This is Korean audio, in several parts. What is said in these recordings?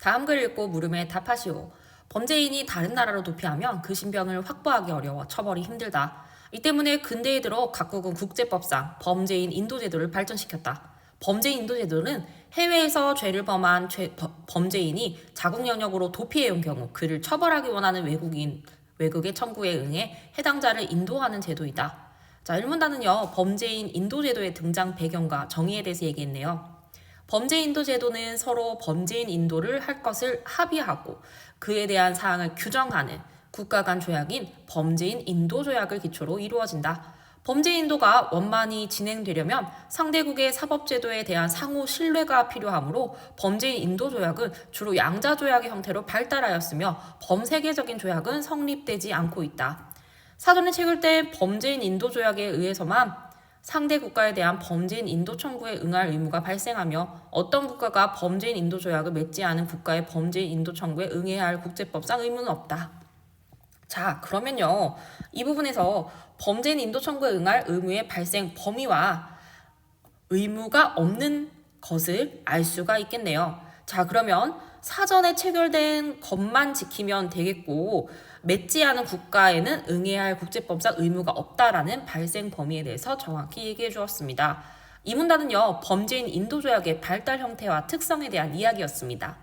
다음 글 읽고 물음에 답하시오. 범죄인이 다른 나라로 도피하면 그 신병을 확보하기 어려워 처벌이 힘들다. 이 때문에 근대에 들어 각국은 국제법상 범죄인 인도제도를 발전시켰다. 범죄인 인도제도는 해외에서 죄를 범한 죄- 버- 범죄인이 자국 영역으로 도피해온 경우 그를 처벌하기 원하는 외국인 외국의 청구에 응해 해당자를 인도하는 제도이다. 자, 1문단은요, 범죄인 인도제도의 등장 배경과 정의에 대해서 얘기했네요. 범죄 인도 제도는 서로 범죄인 인도를 할 것을 합의하고 그에 대한 사항을 규정하는 국가 간 조약인 범죄인 인도 조약을 기초로 이루어진다. 범죄 인도가 원만히 진행되려면 상대국의 사법 제도에 대한 상호 신뢰가 필요하므로 범죄인 인도 조약은 주로 양자 조약의 형태로 발달하였으며 범세계적인 조약은 성립되지 않고 있다. 사전에 체결된 범죄인 인도 조약에 의해서만 상대 국가에 대한 범죄인 인도 청구에 응할 의무가 발생하며 어떤 국가가 범죄인 인도 조약을 맺지 않은 국가의 범죄인 인도 청구에 응해야 할 국제법상 의무는 없다. 자, 그러면요. 이 부분에서 범죄인 인도 청구에 응할 의무의 발생 범위와 의무가 없는 것을 알 수가 있겠네요. 자, 그러면 사전에 체결된 것만 지키면 되겠고, 맺지 않은 국가에는 응해야 할 국제법상 의무가 없다라는 발생 범위에 대해서 정확히 얘기해 주었습니다. 이 문단은요, 범죄인 인도조약의 발달 형태와 특성에 대한 이야기였습니다.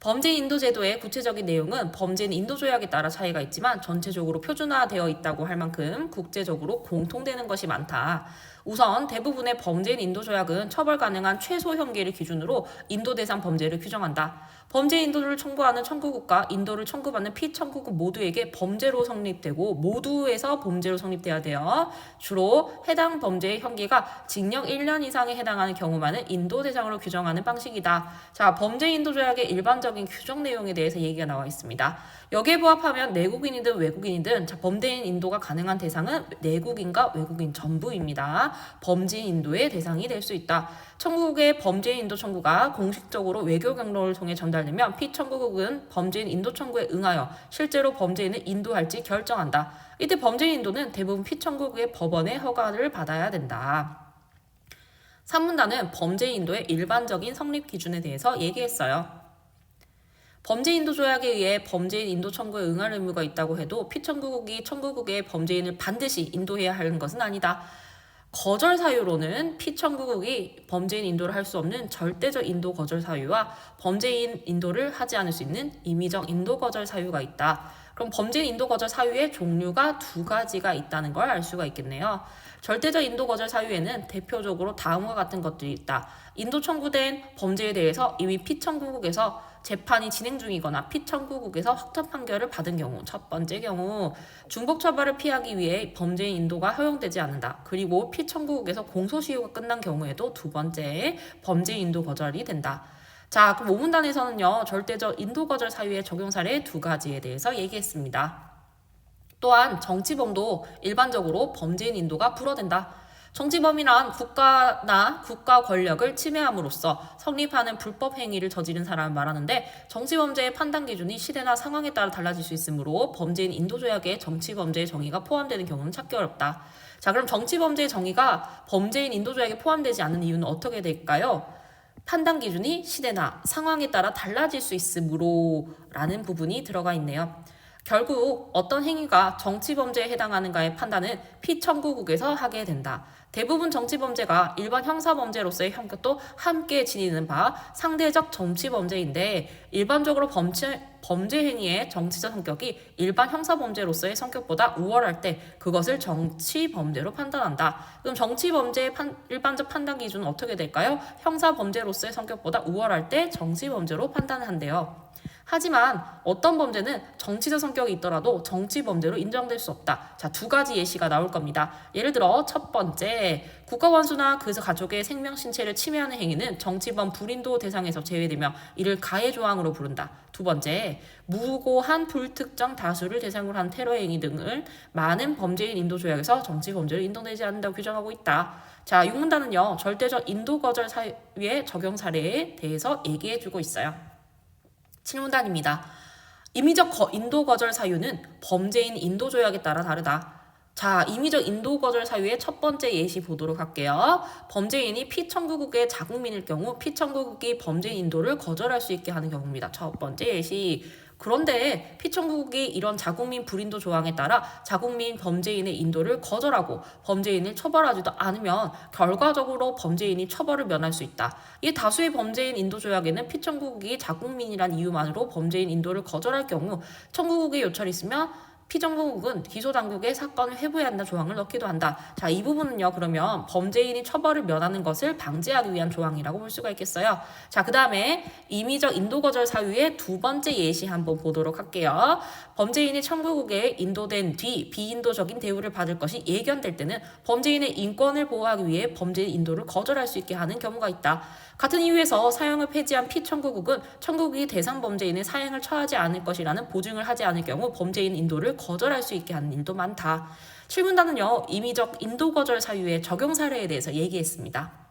범죄인 인도 제도의 구체적인 내용은 범죄인 인도 조약에 따라 차이가 있지만 전체적으로 표준화되어 있다고 할 만큼 국제적으로 공통되는 것이 많다. 우선 대부분의 범죄인 인도 조약은 처벌 가능한 최소 형기를 기준으로 인도 대상 범죄를 규정한다. 범죄 인도를 청구하는 청구국과 인도를 청구받는 피청구국 모두에게 범죄로 성립되고 모두에서 범죄로 성립돼야 돼요. 주로 해당 범죄의 형기가 징역 1년 이상에 해당하는 경우만은 인도 대상으로 규정하는 방식이다. 자, 범죄 인도 조약의 일반적인 규정 내용에 대해서 얘기가 나와 있습니다. 여기에 부합하면 내국인이든 외국인이든 자, 범죄인 인도가 가능한 대상은 내국인과 외국인 전부입니다. 범죄인 인도의 대상이 될 수 있다. 청구국의 범죄인 인도 청구가 공식적으로 외교 경로를 통해 전달되면 피청구국은 범죄인 인도 청구에 응하여 실제로 범죄인을 인도할지 결정한다. 이때 범죄인 인도는 대부분 피청구국의 법원의 허가를 받아야 된다. 3문단은 범죄 인도의 일반적인 성립 기준에 대해서 얘기했어요. 범죄 인도 조약에 의해 범죄인 인도 청구에 응할 의무가 있다고 해도 피청구국이 청구국의 범죄인을 반드시 인도해야 하는 것은 아니다. 거절 사유로는 피청구국이 범죄인 인도를 할 수 없는 절대적 인도 거절 사유와 범죄인 인도를 하지 않을 수 있는 임의적 인도 거절 사유가 있다. 그럼 범죄인 인도 거절 사유의 종류가 두 가지가 있다는 걸 알 수가 있겠네요. 절대적 인도 거절 사유에는 대표적으로 다음과 같은 것들이 있다. 인도 청구된 범죄에 대해서 이미 피청구국에서 재판이 진행 중이거나 피청구국에서 확정 판결을 받은 경우 첫 번째 경우 중복 처벌을 피하기 위해 범죄인 인도가 허용되지 않는다. 그리고 피청구국에서 공소시효가 끝난 경우에도 두 번째 범죄인 인도 거절이 된다. 자, 그럼 5문단에서는요, 절대적 인도 거절 사유의 적용 사례 두 가지에 대해서 얘기했습니다. 또한 정치범도 일반적으로 범죄인 인도가 불어된다. 정치범이란 국가나 국가 권력을 침해함으로써 성립하는 불법 행위를 저지른 사람을 말하는데 정치범죄의 판단 기준이 시대나 상황에 따라 달라질 수 있으므로 범죄인 인도조약에 정치범죄의 정의가 포함되는 경우는 찾기 어렵다. 자, 그럼 정치범죄의 정의가 범죄인 인도조약에 포함되지 않는 이유는 어떻게 될까요? 판단 기준이 시대나 상황에 따라 달라질 수 있으므로 라는 부분이 들어가 있네요. 결국 어떤 행위가 정치범죄에 해당하는가의 판단은 피청구국에서 하게 된다. 대부분 정치범죄가 일반 형사범죄로서의 형격도 함께 지니는 바 상대적 정치범죄인데 일반적으로 범죄, 범죄 행위의 정치적 성격이 일반 형사범죄로서의 성격보다 우월할 때 그것을 정치범죄로 판단한다. 그럼 정치범죄의 판, 일반적 판단 기준은 어떻게 될까요? 형사범죄로서의 성격보다 우월할 때 정치범죄로 판단한대요. 하지만 어떤 범죄는 정치적 성격이 있더라도 정치 범죄로 인정될 수 없다. 자, 두 가지 예시가 나올 겁니다. 예를 들어 첫 번째, 국가 원수나 그 가족의 생명 신체를 침해하는 행위는 정치범 불인도 대상에서 제외되며 이를 가해 조항으로 부른다. 두 번째, 무고한 불특정 다수를 대상으로 한 테러 행위 등을 많은 범죄인 인도 조약에서 정치 범죄로 인정되지 않는다고 규정하고 있다. 자, 육문단은요. 절대적 인도 거절 사유의 적용 사례에 대해서 얘기해 주고 있어요. 7문단입니다. 임의적 거, 인도 거절 사유는 범죄인 인도 조약에 따라 다르다. 자, 임의적 인도 거절 사유의 첫 번째 예시 보도록 할게요. 범죄인이 피청구국의 자국민일 경우 피청구국이 범죄인 인도를 거절할 수 있게 하는 경우입니다. 첫 번째 예시. 그런데 피청구국이 이런 자국민 불인도 조항에 따라 자국민 범죄인의 인도를 거절하고 범죄인을 처벌하지도 않으면 결과적으로 범죄인이 처벌을 면할 수 있다. 이 다수의 범죄인 인도 조약에는 피청구국이 자국민이란 이유만으로 범죄인 인도를 거절할 경우 청구국의 요청이 있으면 피정부국은 기소 당국에 사건을 회부해야 한다 조항을 넣기도 한다. 자, 이 부분은요, 그러면 범죄인이 처벌을 면하는 것을 방지하기 위한 조항이라고 볼 수가 있겠어요. 자, 그 다음에 임의적 인도 거절 사유의 두 번째 예시 한번 보도록 할게요. 범죄인이 청구국에 인도된 뒤 비인도적인 대우를 받을 것이 예견될 때는 범죄인의 인권을 보호하기 위해 범죄인 인도를 거절할 수 있게 하는 경우가 있다. 같은 이유에서 사형을 폐지한 피청구국은 청구국이 대상 범죄인의 사형을 처하지 않을 것이라는 보증을 하지 않을 경우 범죄인 인도를 거절할 수 있게 하는 일도 많다. 7문단은요, 임의적 인도 거절 사유의 적용 사례에 대해서 얘기했습니다.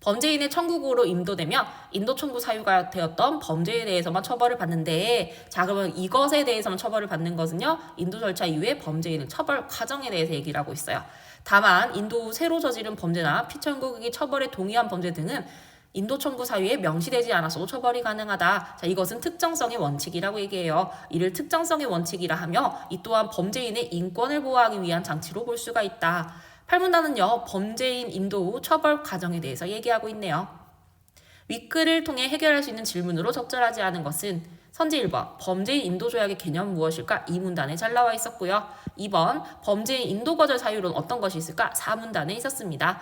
범죄인의 청구국으로 인도되면 인도 청구 사유가 되었던 범죄에 대해서만 처벌을 받는데 자 그러면 이것에 대해서만 처벌을 받는 것은요 인도 절차 이후에 범죄인의 처벌 과정에 대해서 얘기를 하고 있어요. 다만 인도 후 새로 저지른 범죄나 피청구국이 처벌에 동의한 범죄 등은 인도 청구 사유에 명시되지 않아서도 처벌이 가능하다. 자, 이것은 특정성의 원칙이라고 얘기해요. 이를 특정성의 원칙이라 하며 이 또한 범죄인의 인권을 보호하기 위한 장치로 볼 수가 있다. 팔문단은요, 범죄인 인도 후 처벌 과정에 대해서 얘기하고 있네요. 윗글을 통해 해결할 수 있는 질문으로 적절하지 않은 것은 선지 1번 범죄인 인도 조약의 개념 무엇일까? 이 문단에 잘 나와 있었고요. 2번 범죄인 인도 거절 사유로는 어떤 것이 있을까? 4문단에 있었습니다.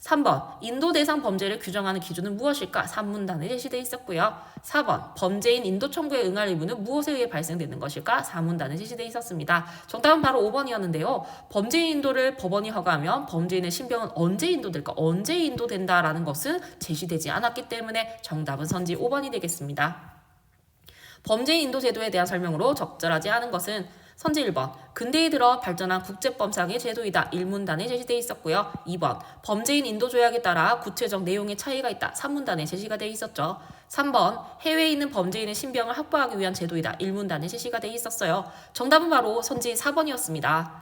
3번 인도 대상 범죄를 규정하는 기준은 무엇일까? 3문단에 제시되어 있었고요. 4번 범죄인 인도 청구에 응할 의무는 무엇에 의해 발생되는 것일까? 4문단에 제시되어 있었습니다. 정답은 바로 5번이었는데요. 범죄인 인도를 법원이 허가하면 범죄인의 신병은 언제 인도될까? 언제 인도된다라는 것은 제시되지 않았기 때문에 정답은 선지 5번이 되겠습니다. 범죄인 인도 제도에 대한 설명으로 적절하지 않은 것은 선지 1번 근대에 들어 발전한 국제법상의 제도이다. 1문단에 제시되어 있었고요. 2번 범죄인 인도 조약에 따라 구체적 내용의 차이가 있다. 3문단에 제시가 되어 있었죠. 3번 해외에 있는 범죄인의 신병을 확보하기 위한 제도이다. 1문단에 제시가 되어 있었어요. 정답은 바로 선지 4번이었습니다.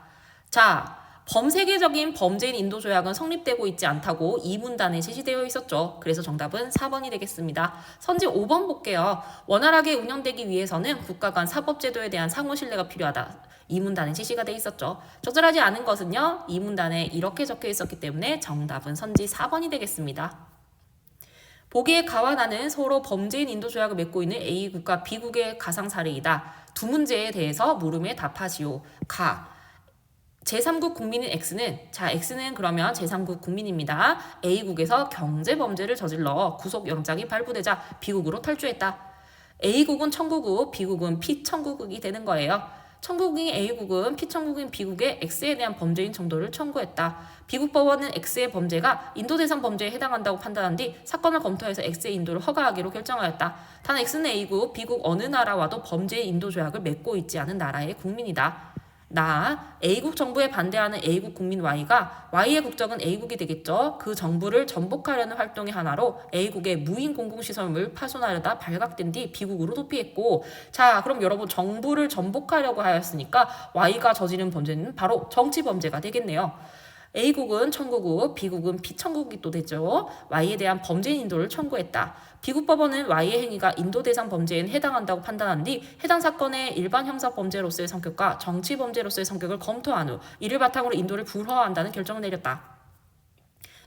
자, 범세계적인 범죄인 인도 조약은 성립되고 있지 않다고 2문단에 제시되어 있었죠. 그래서 정답은 4번이 되겠습니다. 선지 5번 볼게요. 원활하게 운영되기 위해서는 국가 간 사법제도에 대한 상호 신뢰가 필요하다. 2문단에 제시가 돼 있었죠. 적절하지 않은 것은요. 2문단에 이렇게 적혀 있었기 때문에 정답은 선지 4번이 되겠습니다. 보기에 가와 나는 서로 범죄인 인도 조약을 맺고 있는 A국과 B국의 가상 사례이다. 두 문제에 대해서 물음에 답하시오. 가. 제3국 국민인 X는 자 X는 그러면 제3국 국민입니다. A국에서 경제 범죄를 저질러 구속 영장이 발부되자 B국으로 탈주했다. A국은 청구국, B국은 피청구국이 되는 거예요. 청구국인 A국은 피청구국인 B국의 X에 대한 범죄인 정도를 청구했다. B국 법원은 X의 범죄가 인도 대상 범죄에 해당한다고 판단한 뒤 사건을 검토해서 X의 인도를 허가하기로 결정하였다. 단 X는 A국, B국 어느 나라와도 범죄의 인도 조약을 맺고 있지 않은 나라의 국민이다. 나 A국 정부에 반대하는 A국 국민 Y가 Y의 국적은 A국이 되겠죠. 그 정부를 전복하려는 활동의 하나로 A국의 무인 공공시설물 파손하려다 발각된 뒤 B국으로 도피했고 자 그럼 여러분 정부를 전복하려고 하였으니까 Y가 저지른 범죄는 바로 정치 범죄가 되겠네요. A국은 청구국, B국은 피청구국이 또 되죠. Y에 대한 범죄인 인도를 청구했다. B국 법원은 Y의 행위가 인도 대상 범죄에 해당한다고 판단한 뒤 해당 사건의 일반 형사 범죄로서의 성격과 정치 범죄로서의 성격을 검토한 후 이를 바탕으로 인도를 불허한다는 결정을 내렸다.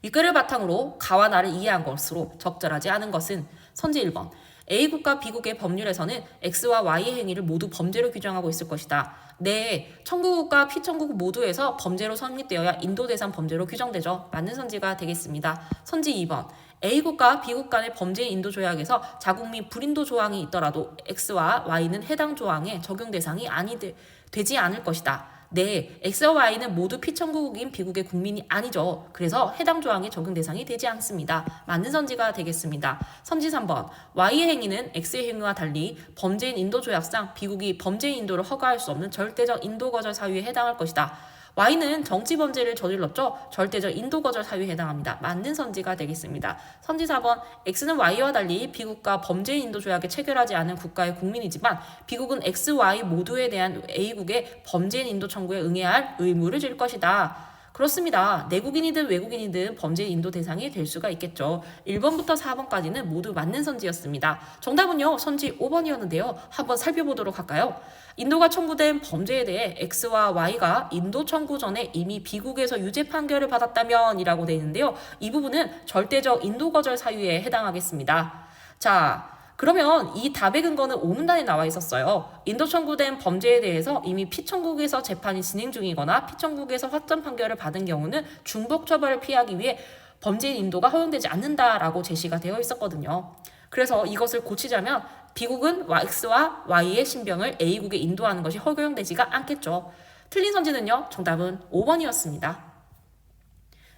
이 글을 바탕으로 가와 나를 이해한 것으로 적절하지 않은 것은 선지 1번 A국과 B국의 법률에서는 X와 Y의 행위를 모두 범죄로 규정하고 있을 것이다. 네, 청구국과 피청구국 모두에서 범죄로 성립되어야 인도 대상 범죄로 규정되죠. 맞는 선지가 되겠습니다. 선지 2번. A국과 B국 간의 범죄 인도 조약에서 자국 및 불인도 조항이 있더라도 X와 Y는 해당 조항의 적용 대상이 아니 되, 되지 않을 것이다. 네, X와 Y는 모두 피청구국인 비국의 국민이 아니죠. 그래서 해당 조항의 적용 대상이 되지 않습니다. 맞는 선지가 되겠습니다. 선지 3번. Y의 행위는 X의 행위와 달리 범죄인 인도 조약상 비국이 범죄인 인도를 허가할 수 없는 절대적 인도 거절 사유에 해당할 것이다. Y는 정치 범죄를 저질렀죠. 절대적 인도 거절 사유에 해당합니다. 맞는 선지가 되겠습니다. 선지 4번 X는 Y와 달리 비국가 범죄인 인도 조약에 체결하지 않은 국가의 국민이지만 비국은 X, Y 모두에 대한 A국의 범죄인 인도 청구에 응해야 할 의무를 질 것이다. 그렇습니다. 내국인이든 외국인이든 범죄 인도 대상이 될 수가 있겠죠. 1번부터 4번까지는 모두 맞는 선지였습니다. 정답은요, 선지 5번이었는데요. 한번 살펴보도록 할까요? 인도가 청구된 범죄에 대해 X와 Y가 인도 청구 전에 이미 비국에서 유죄 판결을 받았다면 이라고 되어 있는데요. 이 부분은 절대적 인도 거절 사유에 해당하겠습니다. 자, 그러면 이 답의 근거는 오문단에 나와 있었어요. 인도 청구된 범죄에 대해서 이미 피청국에서 재판이 진행 중이거나 피청국에서 확정 판결을 받은 경우는 중복 처벌을 피하기 위해 범죄인 인도가 허용되지 않는다라고 제시가 되어 있었거든요. 그래서 이것을 고치자면 B국은 X와 Y의 신병을 A국에 인도하는 것이 허용되지가 않겠죠. 틀린 선지는요. 정답은 5번이었습니다.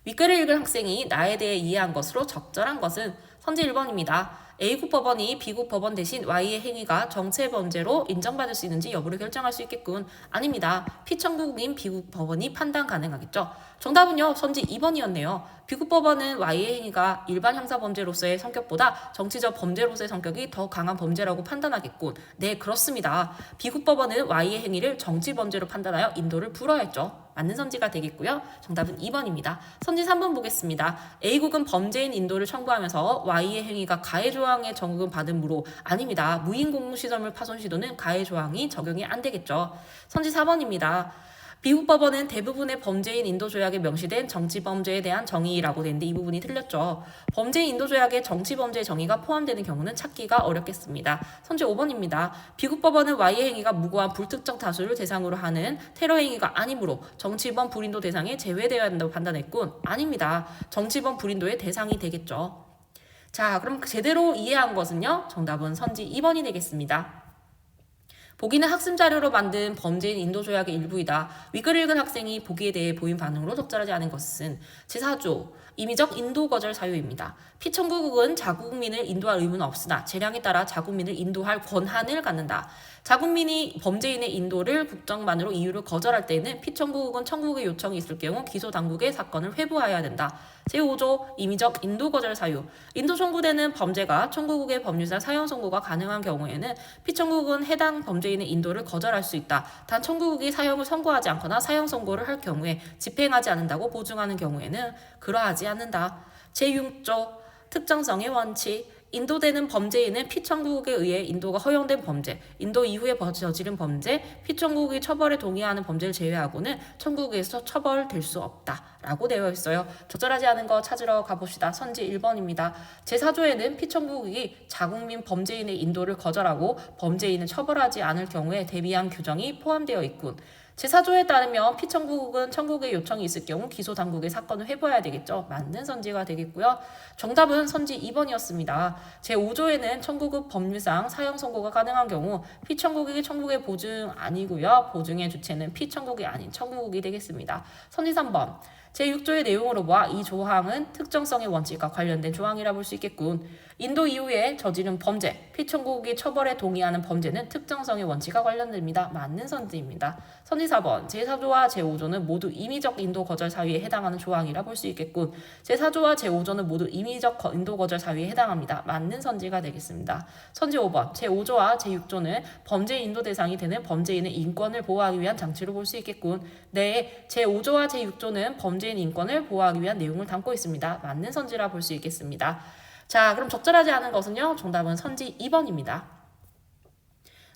윗글을 읽은 학생이 나에 대해 이해한 것으로 적절한 것은 선지 1번입니다. A국 법원이 B국 법원 대신 Y의 행위가 정체 범죄로 인정받을 수 있는지 여부를 결정할 수 있겠군. 아닙니다. 피청구국인 B국 법원이 판단 가능하겠죠. 정답은요. 선지 2번이었네요. B국 법원은 Y의 행위가 일반 형사 범죄로서의 성격보다 정치적 범죄로서의 성격이 더 강한 범죄라고 판단하겠군. 네, 그렇습니다. B국 법원은 Y의 행위를 정치 범죄로 판단하여 인도를 불허했죠. 맞는 선지가 되겠고요. 정답은 2번입니다. 선지 3번 보겠습니다. A국은 범죄인 인도를 청구하면서 Y의 행위가 가해 조항에 적용 받은 무로 아닙니다. 무인 공무시설물 파손 시도는 가해 조항이 적용이 안 되겠죠. 선지 4번입니다. 미국 법원은 대부분의 범죄인 인도 조약에 명시된 정치 범죄에 대한 정의라고 되는데 이 부분이 틀렸죠. 범죄인 인도 조약에 정치 범죄 정의가 포함되는 경우는 찾기가 어렵겠습니다. 선제 5번입니다. 미국 법원은 Y의 행위가 무고한 불특정 다수를 대상으로 하는 테러 행위가 아니므로 정치범 불인도 대상에 제외되어야 한다고 판단했군. 아닙니다. 정치범 불인도의 대상이 되겠죠. 자, 그럼 제대로 이해한 것은요? 정답은 선지 2번이 되겠습니다. 보기는 학습 자료로 만든 범죄인 인도 조약의 일부이다. 위글 읽은 학생이 보기에 대해 보인 반응으로 적절하지 않은 것은 제4조 임의적 인도 거절 사유입니다. 피청구국은 자국민을 인도할 의무는 없으나 재량에 따라 자국민을 인도할 권한을 갖는다. 자국민이 범죄인의 인도를 국정만으로 이유를 거절할 때에는 피청구국은 청구국의 요청이 있을 경우 기소 당국의 사건을 회부하여야 된다. 제5조 임의적 인도 거절 사유. 인도 청구되는 범죄가 청구국의 법률상 사형 선고가 가능한 경우에는 피청구국은 해당 범죄인의 인도를 거절할 수 있다. 단 청구국이 사형을 선고하지 않거나 사형 선고를 할 경우에 집행하지 않는다고 보증하는 경우에는 그러하지 않는다. 제6조 특정성의 원칙. 인도되는 범죄인은 피청구국에 의해 인도가 허용된 범죄, 인도 이후에 저지른 범죄, 피청구국이 처벌에 동의하는 범죄를 제외하고는 청구국에서 처벌될 수 없다라고 되어 있어요. 적절하지 않은 거 찾으러 가봅시다. 선지 1번입니다. 제4조에는 피청구국이 자국민 범죄인의 인도를 거절하고 범죄인을 처벌하지 않을 경우에 대비한 규정이 포함되어 있군. 제4조에 따르면 피청구국은 청구국의 요청이 있을 경우 기소 당국의 사건을 회부해야 되겠죠. 맞는 선지가 되겠고요. 정답은 선지 2번이었습니다. 제5조에는 청구국 법률상 사형 선고가 가능한 경우 피청구국이 청구국의 보증 아니고요. 보증의 주체는 피청구국이 아닌 청구국이 되겠습니다. 선지 3번. 제6조의 내용으로 보아 이 조항은 특정성의 원칙과 관련된 조항이라 볼 수 있겠군. 인도 이후에 저지른 범죄, 피청구국이 처벌에 동의하는 범죄는 특정성의 원칙과 관련됩니다. 맞는 선지입니다. 선지 4번, 제4조와 제5조는 모두 임의적 인도 거절 사유에 해당하는 조항이라 볼 수 있겠군. 제4조와 제5조는 모두 임의적 인도 거절 사유에 해당합니다. 맞는 선지가 되겠습니다. 선지 5번, 제5조와 제6조는 범죄 인도 대상이 되는 범죄인의 인권을 보호하기 위한 장치로 볼 수 있겠군. 네, 제5조와 제6조는 범죄 인 인권을 보호하기 위한 내용을 담고 있습니다. 맞는 선지라 볼 수 있겠습니다. 자, 그럼 적절하지 않은 것은요. 정답은 선지 2번입니다.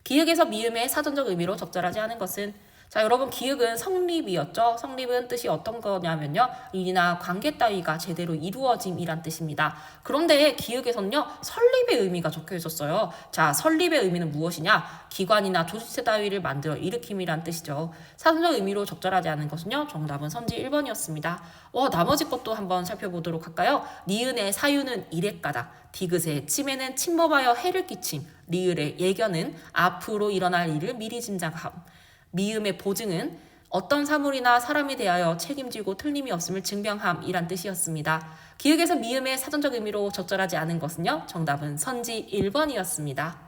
기역에서 미음의 사전적 의미로 적절하지 않은 것은 자, 여러분 기역은 성립이었죠. 성립은 뜻이 어떤 거냐면요. 일이나 관계 따위가 제대로 이루어짐이란 뜻입니다. 그런데 기역에서는요. 설립의 의미가 적혀 있었어요. 자, 설립의 의미는 무엇이냐? 기관이나 조직체 따위를 만들어 일으킴이란 뜻이죠. 사전적 의미로 적절하지 않은 것은요. 정답은 선지 1번이었습니다. 어, 나머지 것도 한번 살펴보도록 할까요? 니은의 사유는 이랬가다. 디귿의 침에는 침범하여 해를 끼침. 리을의 예견은 앞으로 일어날 일을 미리 짐작함. 미음의 보증은 어떤 사물이나 사람에 대하여 책임지고 틀림이 없음을 증명함이란 뜻이었습니다. 기역에서 미음의 사전적 의미로 적절하지 않은 것은요. 정답은 선지 1번이었습니다.